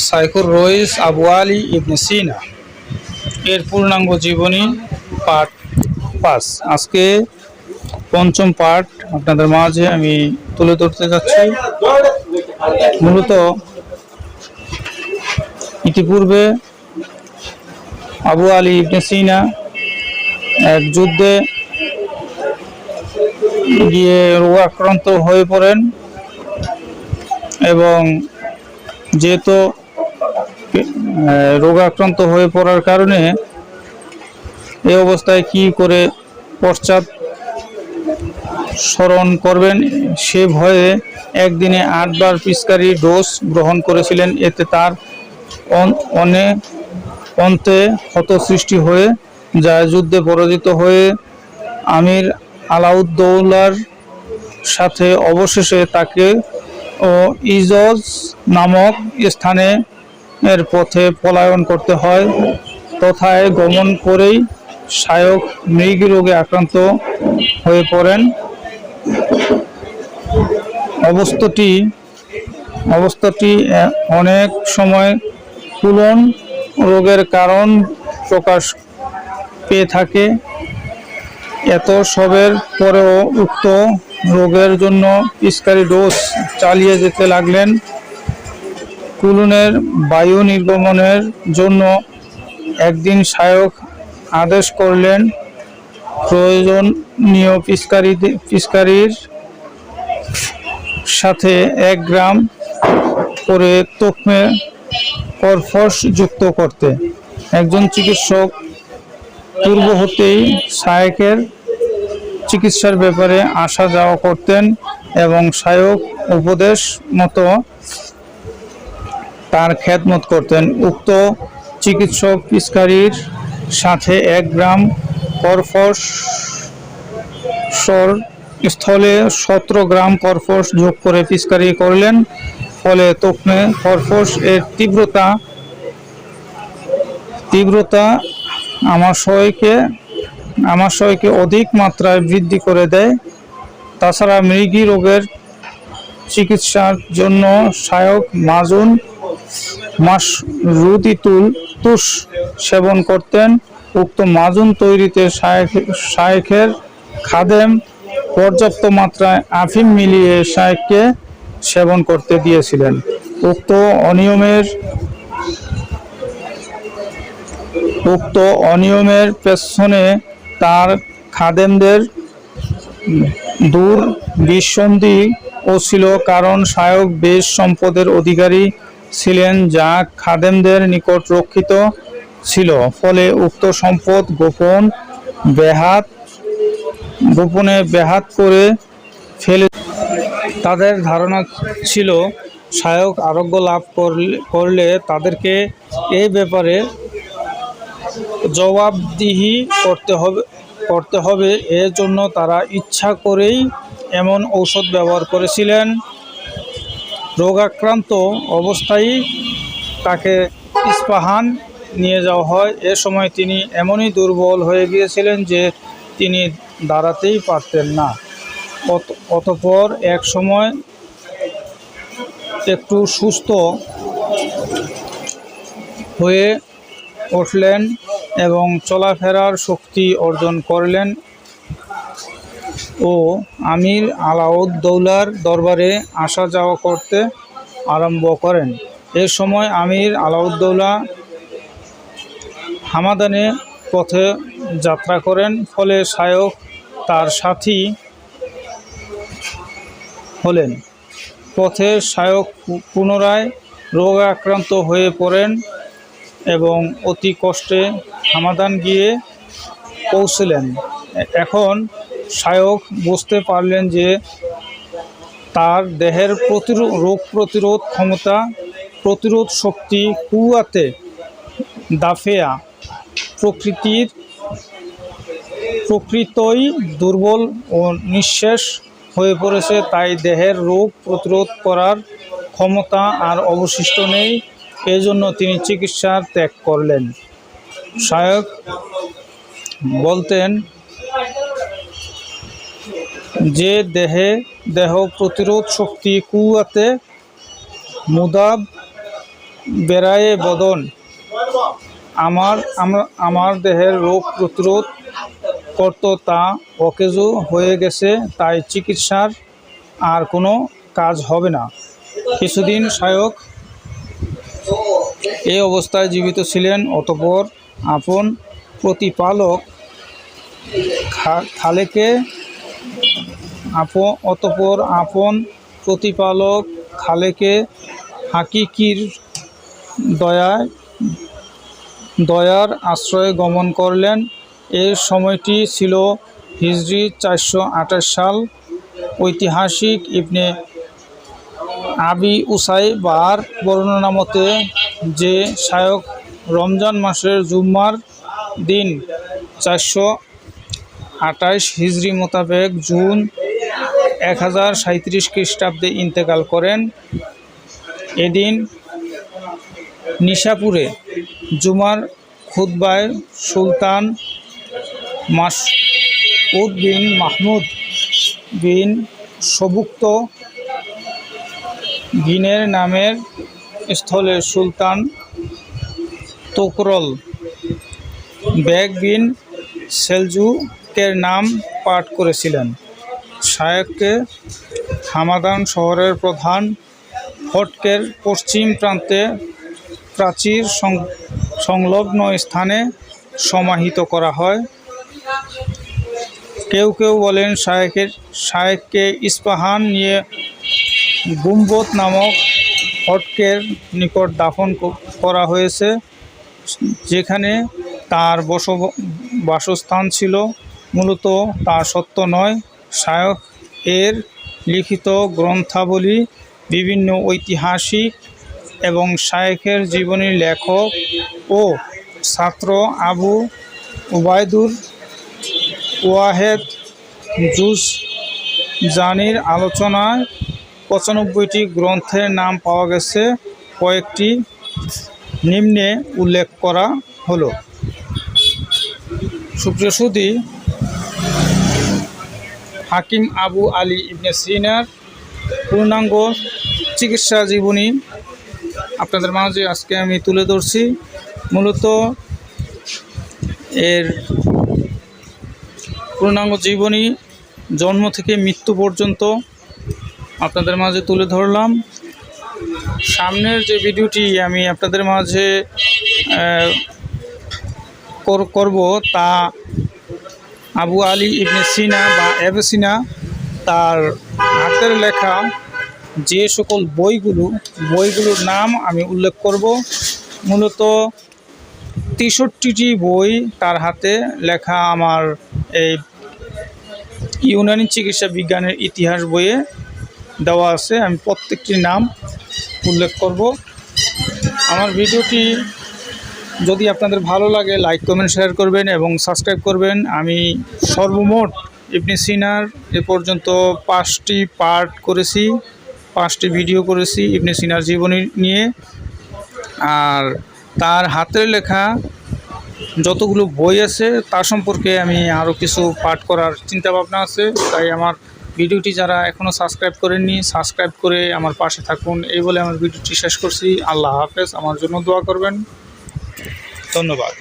সাইকুর রইস আবু আলী ইবনে সিনা। এর পূর্ণাঙ্গ জীবনী পাঠ পাঁচ। আজকে পঞ্চম পাঠ আপনাদের মাঝে আমি তুলে ধরতে যাচ্ছি। মূলত ইতিপূর্বে আবু আলী ইবনে সিনা এক যুদ্ধে গিয়ে রোগ আক্রান্ত হয়ে পড়েন এবং যেহেতু রোগাক্রান্ত হয়ে পড়ার কারণে এই অবস্থায় কি করে পশ্চাৎ স্মরণ করবেন, সে ভয়ে একদিনে আটবার পিচকারি ডোজ গ্রহণ করেছিলেন। এতে তার অন- অনে, অন্তে ক্ষত সৃষ্টি হয়ে যায়। যুদ্ধে পরাজিত হয়ে আমির আলাউদ্দৌলার সাথে অবশেষে তাকে ও ইজজ নামক স্থানে এর পথে পলায়ন করতে হয়। তথায় গমন করেই শায়ক মৃগ রোগে আক্রান্ত হয়ে পড়েন। অবস্থাটি অবস্থাটি অনেক সময় কুলন রোগের কারণ প্রকাশ পেয়ে থাকে। এত সবের পরেও উক্ত রোগের জন্য পিস্কারি ডোজ চালিয়ে যেতে লাগলেন। কুলুনের বায়ু নির্গমনের জন্য একদিন শায়ক আদেশ করলেন, প্রয়োজনীয় পিস্কারি পিস্কারির সাথে এক গ্রাম করে তকমে করফস যুক্ত করতে। একজন চিকিৎসক পূর্ব হতেই শায়কের চিকিৎসার ব্যাপারে আসা যাওয়া করতেন এবং শায়ক উপদেশ মতো তার খ্যাতমত করতেন। উক্ত চিকিৎসক পিস্কারির সাথে এক গ্রাম করফস স্থলে সতেরো গ্রাম করফস যোগ করে পিস্কারি করলেন। ফলে তকমে করফস এর তীব্রতা তীব্রতা আমাশয়কে আমাশয়কে অধিক মাত্রায় বৃদ্ধি করে দেয়। তাছাড়া মৃগী রোগের চিকিৎসার জন্য সহায়ক মাজুন মাস রুদিতুল তুষ সেবন করতেন। উক্ত মাজুন তৈরিতে শায়েখ- শায়েখের খাদেম পর্যাপ্ত মাত্রায় আফিম মিলিয়ে শায়েখকে সেবন করতে দিয়েছিলেন। উক্ত অনিয়মের উক্ত অনিয়মের পেছনে তার খাদেমদের দূর বিসন্ধি ও ছিল কারণ শায়ক বেশ সম্পদের অধিকারী ছিলেন যা খাদেমদের নিকট রক্ষিত ছিল, ফলে উক্ত সম্পদ গোপন বেহাত গোপনে বেহাত করে ফেলে। তাদের ধারণা ছিল শায়ক আরোগ্য লাভ করলে তাদেরকে এই ব্যাপারে জবাবদিহি করতে হবে করতে হবে। এর জন্য তারা ইচ্ছা করেই এমন ঔষধ ব্যবহার করেছিলেন। রোগাক্রান্ত অবস্থায় তাকে ইস্পাহান নিয়ে যাওয়া হয়। এ সময় তিনি এমনই দুর্বল হয়ে গিয়েছিলেন যে তিনি দাঁড়াতেই পারতেন না। অত- অতঃপর এক সময় একটু সুস্থ হয়ে উঠলেন এবং চলাফেরার শক্তি অর্জন করলেন। ও আমির আলাউদ্দৌলার দরবারে আসা যাওয়া করতে আরম্ভ করেন। এ সময় আমির আলাউদ্দৌলা হামাদানে পথে যাত্রা করেন, ফলে শায়ক তার সাথী হলেন। পথে শায়ক পুনরায় রোগ আক্রান্ত হয়ে পড়েন এবং অতি কষ্টে হামাদান গিয়ে পৌঁছলেন। এখন শায়ক বুঝতে পারলেন যে তার দেহের প্রতিরোধ রোগ প্রতিরোধ ক্ষমতা, প্রতিরোধ শক্তি কুয়াতে দাফেয়া। প্রকৃতির প্রকৃতই দুর্বল ও নিঃশেষ হয়ে পড়েছে, তাই দেহের রোগ প্রতিরোধ করার ক্ষমতা আর অবশিষ্ট নেই। এজন্য তিনি চিকিৎসার ত্যাগ করলেন। শায়ক বলতেন যে দেহে দেহ প্রতিরোধ শক্তি কুয়াতে মুদাব বেড়ায়ে বদন, আমার আমার দেহের রোগ প্রতিরোধ করত তা অকেজো হয়ে গেছে, তাই চিকিৎসার আর কোনো কাজ হবে না। কিছুদিন সায়ক এই অবস্থায় জীবিত ছিলেন, অতপর আপন প্রতিপালক খালেকে আপন অতপর আপন প্রতিপালক খালেকে হাকিকির দয়ায় দয়ার আশ্রয়ে গমন করলেন। এর সময়টি ছিল হিজরি চারশো আঠাশ সাল। ঐতিহাসিক ইবনে আবি উসাই বার বর্ণনা মতে যে শায়ক রমজান মাসের জুম্মার দিন চারশো আঠাশ হিজরি মোতাবেক জুন এক হাজার সাঁত্রিশ খ্রিস্টাব্দে ইন্তেকাল করেন। এদিন নিশাপুরে জুমার খুতবায় সুলতান মাসউদ বিন মাহমুদ বিন সবুক্ত বিনের নামের স্থলে সুলতান তোকরল বেগ বিন সেলজুকের নাম পাঠ করেছিলেন। শায়ককে হামাদান শহরের প্রধান ফটকের পশ্চিম প্রান্তে প্রাচীর সংলগ্ন স্থানে সমাহিত করা হয়। কেউ কেউ বলেন শায়েকের শায়েককে ইস্পাহান নিয়ে গুম্বত নামক ফটকের নিকট দাফন করা হয়েছে, যেখানে তার বস বাসস্থান ছিল। মূলত তা সত্য নয়। শায়ক এর লিখিত গ্রন্থাবলী বিভিন্ন ঐতিহাসিক এবং শায়েখের জীবনী লেখক ও ছাত্র আবু উবায়দুর ওয়াহেদ জুস জানির আলোচনায় পঁচানব্বইটি গ্রন্থের নাম পাওয়া গেছে। কয়েকটি নিম্নে উল্লেখ করা হলো। সুপ্রিয় হাকিম আবু আলী ইবনে সিনার পূর্ণাঙ্গ চিকিৎসা জীবনী আপনাদের মাঝে আজকে আমি তুলে ধরছি। মূলত এর পূর্ণাঙ্গ জীবনী জন্ম থেকে মৃত্যু পর্যন্ত আপনাদের মাঝে তুলে ধরলাম। সামনের যে ভিডিওটি আমি আপনাদের মাঝে কর- করব তা আবু আলী ইবনে সিনা বা এবেসিনা তার হাতের লেখা যে সকল বইগুলো, বইগুলোর নাম আমি উল্লেখ করব। মূলত তেষট্টিটি বই তার হাতে লেখা আমার এই ইউনানি চিকিৎসা বিজ্ঞানের ইতিহাস বইয়ে দেওয়া আছে। আমি প্রত্যেকটি নাম উল্লেখ করব। আমার ভিডিওটি যদি আপনাদের ভালো লাগে লাইক কমেন্ট শেয়ার করবেন এবং সাবস্ক্রাইব করবেন। আমি সর্বমোট ইবনে সিনার এ পর্যন্ত পাঁচটি পার্ট করেছি, পাঁচটি ভিডিও করেছি ইবনে সিনার জীবনী নিয়ে। আর তার হাতের লেখা যতগুলো বই আছে তা সম্পর্কে আমি আরও কিছু পাঠ করার চিন্তা ভাবনা আছে। তাই আমার ভিডিওটি যারা এখনও সাবস্ক্রাইব করেননি সাবস্ক্রাইব করে আমার পাশে থাকুন। এই বলে আমার ভিডিওটি শেষ করছি। আল্লাহ হাফেজ। আমার জন্য দোয়া করবেন। ধন্যবাদ।